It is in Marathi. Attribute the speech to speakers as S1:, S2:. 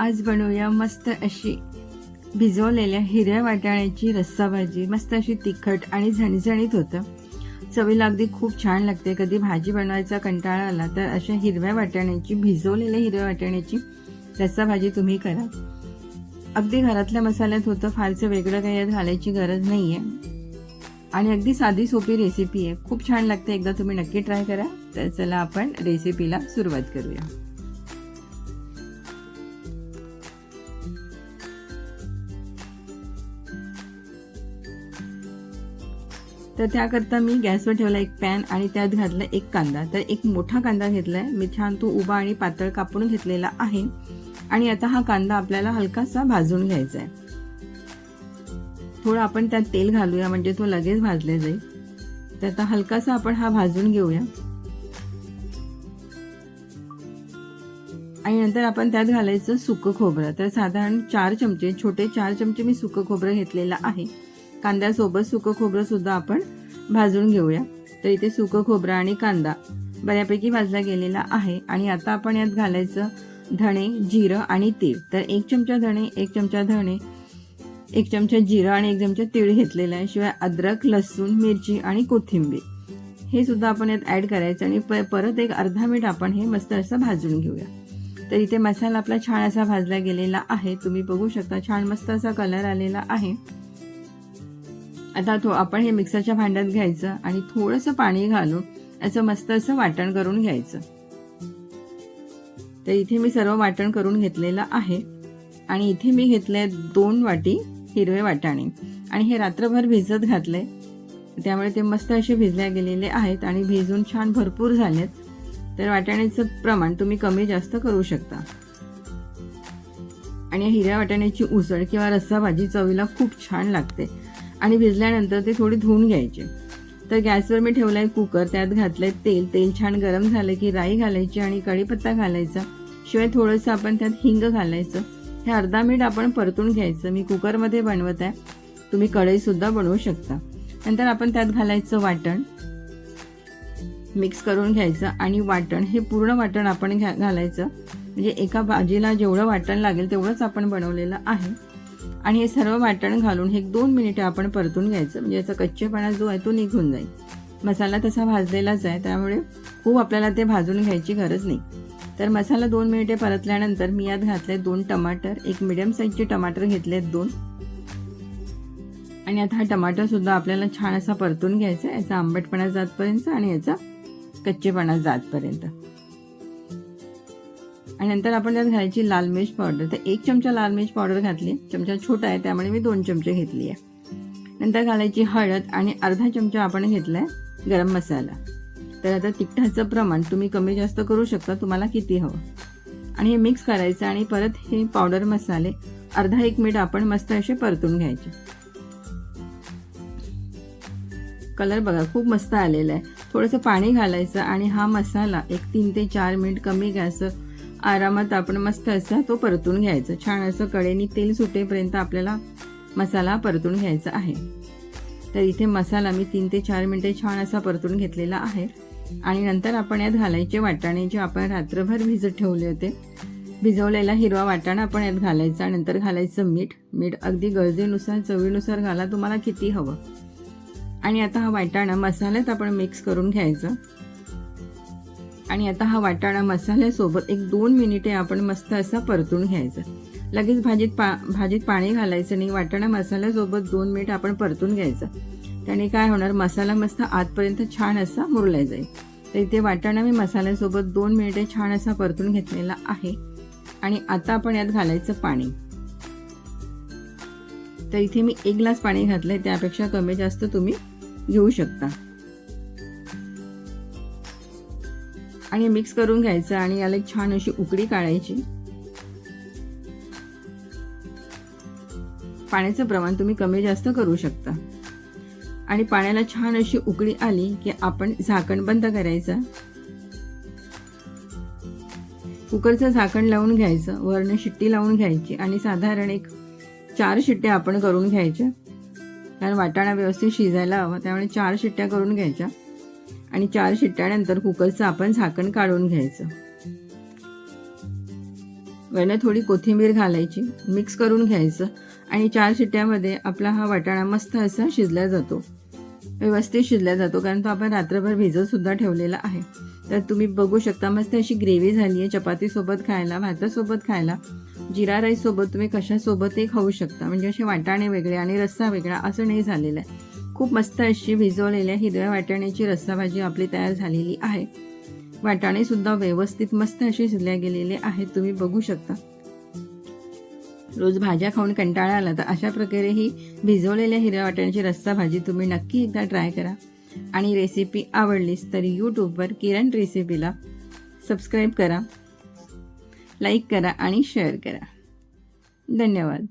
S1: आज बनवूया मस्त अशी भिजवलेल्या हिरव्या वाटाण्याची रस्सा भाजी. मस्त अशी तिखट आणि झणझणीत होतं. चवीला अगदी खूप छान लागते. कधी भाजी बनवायचा कंटाळा आला तर अशा हिरव्या वाटाण्याची भिजवलेल्या हिरव्या वाटाण्याची रस्सा भाजी तुम्ही करा. अगदी घरातल्या मसाल्यात होतं. फारसं वेगळं काही घालायची गरज नाही आहे आणि अगदी साधी सोपी रेसिपी आहे. खूप छान लागते. एकदा तुम्ही नक्की ट्राय करा. तर चला आपण रेसिपीला सुरुवात करूया. तर त्याकरता मी गॅसवर ठेवला एक पॅन आणि त्यात घातला एक कांदा. तर एक मोठा कांदा घेतला आहे मी छान तो उभा आणि पातळ कापून घेतलेला आहे. आणि आता हा कांदा आपल्याला हलकासा भाजून घ्यायचा आहे थोडं आपण त्यात तेल घालूया म्हणजे तो लगेच भाजले जाईल. तर आता हलकासा आपण हा भाजून घेऊया. आणि नंतर आपण त्यात घालायचं सुकं खोबरं. तर साधारण चार चमचे छोटे चार चमचे मी सुकं खोबरं घेतलेलं आहे. कांद्यासोबत सुकं खोबरं सुद्धा आपण भाजून घेऊया. तर इथे सुकं खोबरं आणि कांदा बऱ्यापैकी भाजला गेलेला आहे. आणि आता आपण यात घालायचं धणे जिरं आणि तीळ. तर एक चमचा धणे एक चमचा धणे एक चमचा जिरं आणि एक चमचा तीळ घेतलेला आहे शिवाय अद्रक लसूण मिरची आणि कोथिंबीर. हे सुद्धा आपण यात ॲड करायचं आणि प परत एक अर्धा मिनिट आपण हे मस्त असं भाजून घेऊया. तर इथे मसाला आपला छान असा भाजला गेलेला आहे. तुम्ही बघू शकता छान मस्त असा कलर आलेला आहे. आता तो आपण हे मिक्सरच्या भांड्यात घ्यायचं आणि थोडंसं पाणी घालून असं मस्त असं वाटण करून घ्यायचं. तर इथे मी सर्व वाटण करून घेतलेलं आहे. आणि इथे मी घेतले दोन वाटी हिरवे वाटाणे. आणि हे रात्रभर भिजत घातले त्यामुळे ते मस्त असे भिजल्या गेलेले आहेत आणि भिजून छान भरपूर झालेत. तर वाटाण्याचं प्रमाण तुम्ही कमी जास्त करू शकता. आणि हिरव्या वाटाण्याची उसळ किंवा रस्सा भाजी चवीला खूप छान लागते. आणि भिजल्यानंतर ते थोडी धुवून घ्यायचे. तर गॅसवर मी ठेवलाय कुकर त्यात घातलंय तेल. तेल छान गरम झालं की राई घालायची आणि कढीपत्ता घालायचा. शिवाय थोडंसं आपण त्यात हिंग घालायचं. हे अर्धा मिनिट आपण परतून घ्यायचं. मी कुकरमध्ये बनवत आहे. तुम्ही कढईसुद्धा बनवू शकता. नंतर आपण त्यात घालायचं वाटण. मिक्स करून घ्यायचं आणि वाटण. हे पूर्ण वाटण आपण घ्या घालायचं. म्हणजे एका भाजीला जेवढं वाटण लागेल तेवढंच आपण बनवलेलं आहे. आणि हे सर्व वाटण घालून हे एक दोन मिनिटं आपण परतून घ्यायचं. म्हणजे याचा कच्चेपणा जो आहे तो निघून जाईल. मसाला तसा भाजलेलाच आहे त्यामुळे खूप आपल्याला ते भाजून घ्यायची गरज नाही. तर मसाला दोन मिनिटे परतल्यानंतर मी यात घातले दोन टमाटर एक मिडियम साईजचे टमाटर घेतलेत दोन. आणि आता हा टमाटर सुद्धा आपल्याला छान असा परतून घ्यायचा आहे. याचा आंबटपणा जातपर्यंत आणि याचा कच्चेपणा जातपर्यंत. आणि नंतर आपण त्यात घालायची लाल मिर्च पावडर. तर एक चमचा लाल मिर्च पावडर घातली. चमचा छोटा आहे त्यामुळे मी दोन चमचे घेतली आहे. नंतर घालायची हळद आणि अर्धा चमचा आपण घेतला आहे गरम मसाला. तर आता तिखटाचं प्रमाण तुम्ही कमी जास्त करू शकता तुम्हाला किती हवं. आणि हे मिक्स करायचं आणि परत हे पावडर मसाले अर्धा एक मिनिट आपण मस्त असे परतून घ्यायचे. कलर बघा खूप मस्त आलेला आहे. थोडंसं पाणी घालायचं आणि हा मसाला एक तीन ते चार मिनिट कमी गॅस आरामात आपण मस्त असा तो परतून घ्यायचा. छान असं कडेने तेल सुटेपर्यंत आपल्याला मसाला परतून घ्यायचा आहे. तर इथे मसाला मी तीन ते चार मिनटे छान असा परतून घेतलेला आहे. आणि नंतर आपण यात घालायचे वाटाणे जे आपण रात्रभर भिजत ठेवले होते. भिजवलेला हिरवा वाटाणा आपण यात घालायचा. नंतर घालायचं मीठ. मीठ अगदी गरजेनुसार चवीनुसार घाला. तुम्हाला किती हवं. आणि आता हा वाटाणा मसाल्यात आपण मिक्स करून घ्यायचं. आणि आता हा वाटाणा मसाल्यासोबत एक दोन मिनिटे आपण मस्त असा परतून घ्यायचा. लगेच भाजीत पा भाजीत पाणी घालायचं नाही वाटाणा मसाल्यासोबत दोन मिनिट आपण परतून घ्यायचं. त्याने काय होणार मसाला मस्त आतपर्यंत छान असा मुरला जाईल. तर इथे वाटाणा मी मसाल्यासोबत दोन मिनिटे छान असा परतून घेतलेला आहे. आणि आता आपण यात घालायचं पाणी. तर इथे मी एक ग्लास पाणी घातलंय त्यापेक्षा कमी जास्त तुम्ही घेऊ शकता. आणि मिक्स करून घ्यायचं आणि याला एक छान अशी उकडी काढायची. पाण्याचं प्रमाण तुम्ही कमी जास्त करू शकता. आणि पाण्याला छान अशी उकळी आली की आपण झाकण बंद करायचं. कुकरचं झाकण लावून घ्यायचं वरनं शिट्टी लावून घ्यायची आणि साधारण एक चार शिट्ट्या आपण करून घ्यायच्या. कारण वाटाणा व्यवस्थित शिजायला हवा त्यामुळे चार शिट्ट्या करून घ्यायच्या. आणि चार शिट्ट्यानंतर कुकरचं आपण झाकण काढून घ्यायचं. वरनं थोडी कोथिंबीर घालायची मिक्स करून घ्यायचं आणि चार शिट्ट्यामध्ये आपला हा वाटाणा मस्त असा शिजला जातो. व्यवस्थित शिजला जातो कारण तो आपण रात्रभर भिजतसुद्धा ठेवलेला आहे. तर तुम्ही बघू शकता मस्त अशी ग्रेव्ही झाली आहे. चपातीसोबत खायला भातासोबत खायला जिरा राईससोबत तुम्ही कशासोबतही खाऊ शकता. म्हणजे असे वाटाणे वेगळे आणि रस्सा वेगळा असं नाही झालेलं आहे. खूप मस्त अशी भिजवलेल्या हिरव्या वाटाण्याची रस्साभाजी आपली तयार झालेली आहे. वाटाणे सुद्धा व्यवस्थित मस्त असे शिजल्या गेलेले आहेत तुम्ही बघू शकता. रोज भाज्या खाऊन कंटाळा आला तर अशा प्रकारे ही भिजवलेल्या हिरव्या वाटाण्याची रस्सा भाजी तुम्ही नक्की एकदा ट्राय करा. आणि रेसिपी आवडलीच तर यूट्यूबवर किरण रेसिपीला सबस्क्राईब करा लाईक करा आणि शेअर करा. धन्यवाद.